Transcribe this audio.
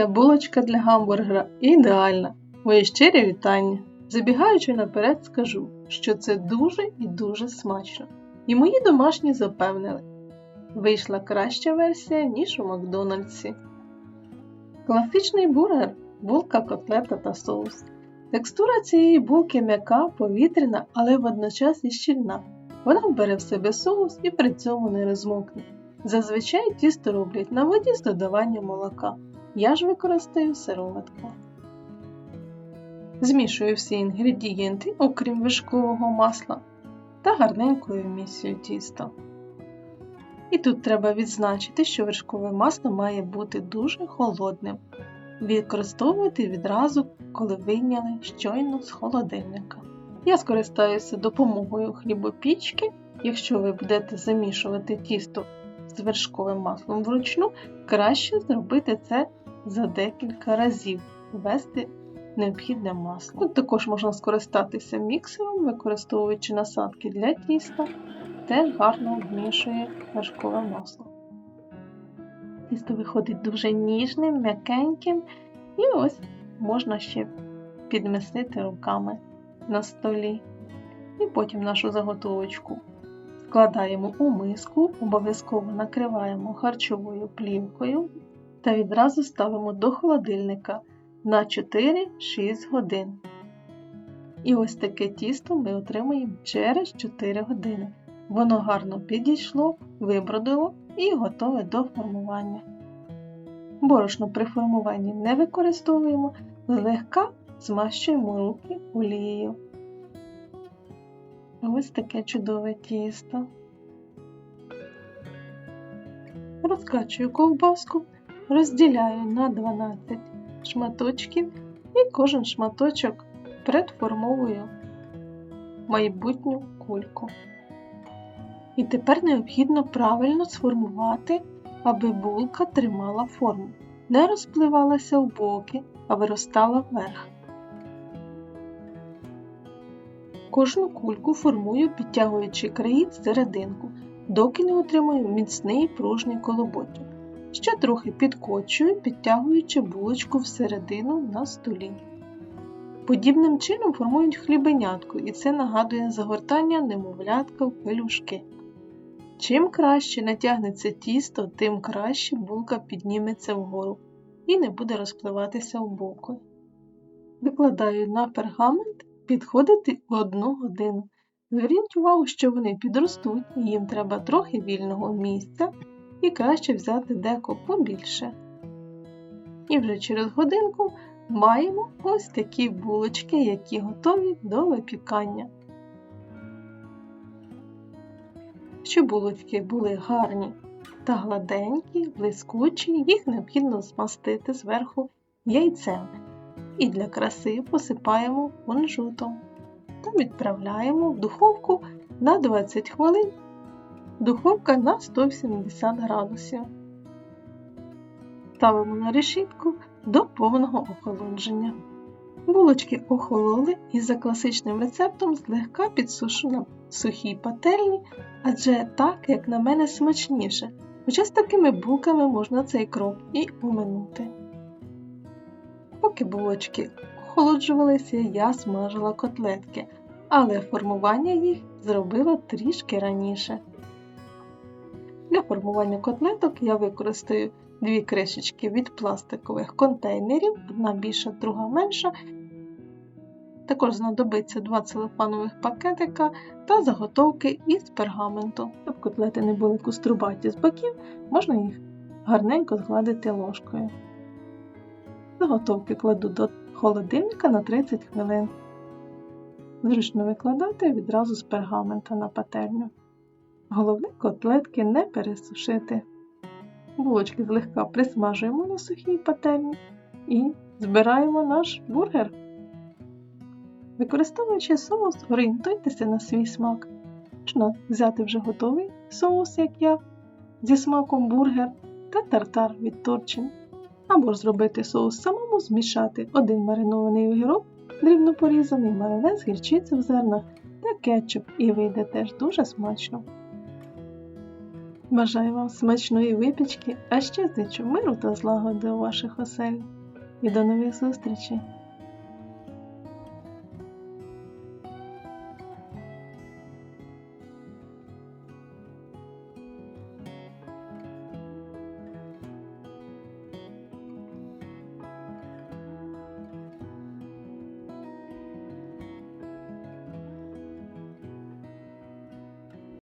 Ця булочка для гамбургера ідеальна. Мої щирі вітання. Забігаючи наперед, скажу, що це дуже і дуже смачно. І мої домашні запевнили, вийшла краща версія, ніж у Макдональдсі. Класичний бургер булка, котлета та соус. Текстура цієї булки м'яка, повітряна, але водночас і щільна. Вона бере в себе соус і при цьому не розмокне. Зазвичай тісто роблять на воді з додаванням молока. Я ж використаю сироватку. Змішую всі інгредієнти, окрім вишкового масла, та гарненькою вмісюю тісто. І тут треба відзначити, що вершкове масло має бути дуже холодним. Використовуйте відразу, коли вийняли щойно з холодильника. Я скористаюся допомогою хлібопічки. Якщо ви будете замішувати тісто з вершковим маслом вручну, краще зробити це за декілька разів, ввести необхідне масло. Тут також можна скористатися міксером, використовуючи насадки для тіста, теж гарно вмішує вершкове масло. Тісто виходить дуже ніжним, м'якеньким, і ось можна ще підмістити руками на столі. І потім нашу заготовочку складаємо у миску, обов'язково накриваємо харчовою плівкою та відразу ставимо до холодильника на 4-6 годин. І ось таке тісто ми отримаємо через 4 години. Воно гарно підійшло, вибродило і готове до формування. Борошно при формуванні не використовуємо, злегка змащуємо руки олією. Ось таке чудове тісто. Розкачую ковбаску, розділяю на 12 шматочків і кожен шматочок предформовую майбутню кульку. І тепер необхідно правильно сформувати, аби булка тримала форму, не розпливалася в боки, а виростала вверх. Кожну кульку формую, підтягуючи краї серединку, доки не отримую міцний пружний колоботок. Ще трохи підкочую, підтягуючи булочку всередину на столі. Подібним чином формують хлібенятку, і це нагадує загортання немовлятка в пелюшки. Чим краще натягнеться тісто, тим краще булка підніметься вгору і не буде розпливатися в боки. Викладаю на пергамент підходити в одну годину. Зверніть увагу, що вони підростуть, і їм треба трохи вільного місця і краще взяти деко побільше. І вже через годинку маємо ось такі булочки, які готові до випікання. Щоб булочки були гарні та гладенькі, блискучі, їх необхідно змастити зверху яйцем. І для краси посипаємо кунжутом та відправляємо в духовку на 20 хвилин. Духовка на 170 градусів. Ставимо на решітку до повного охолодження. Булочки охололи і за класичним рецептом злегка підсушу на сухій пательні, адже так, як на мене, смачніше. Хоча з такими булками можна цей крок і оминути. Поки булочки охолоджувалися, я смажила котлетки, але формування їх зробила трішки раніше. Для формування котлеток я використаю дві кришечки від пластикових контейнерів, одна більша, друга менша. Також знадобиться два целофанових пакетика та заготовки із пергаменту. Щоб котлети не були куструбаті з боків, можна їх гарненько згладити ложкою. Заготовки кладу до холодильника на 30 хвилин. Зручно викладати відразу з пергамента на пательню. Головне котлетки не пересушити. Булочки злегка присмажуємо на сухій пательні і збираємо наш бургер. Використовуючи соус, орієнтуйтеся на свій смак. Можна взяти вже готовий соус, як я, зі смаком бургер та тартар від торчин. Або ж зробити соус самому, змішати один маринований огірок, дрібно порізаний майонез, гірчицю в зернах та кетчуп і вийде теж дуже смачно. Бажаю вам смачної випічки, а ще зичу миру та злагоди у ваших осель. І до нових зустрічей!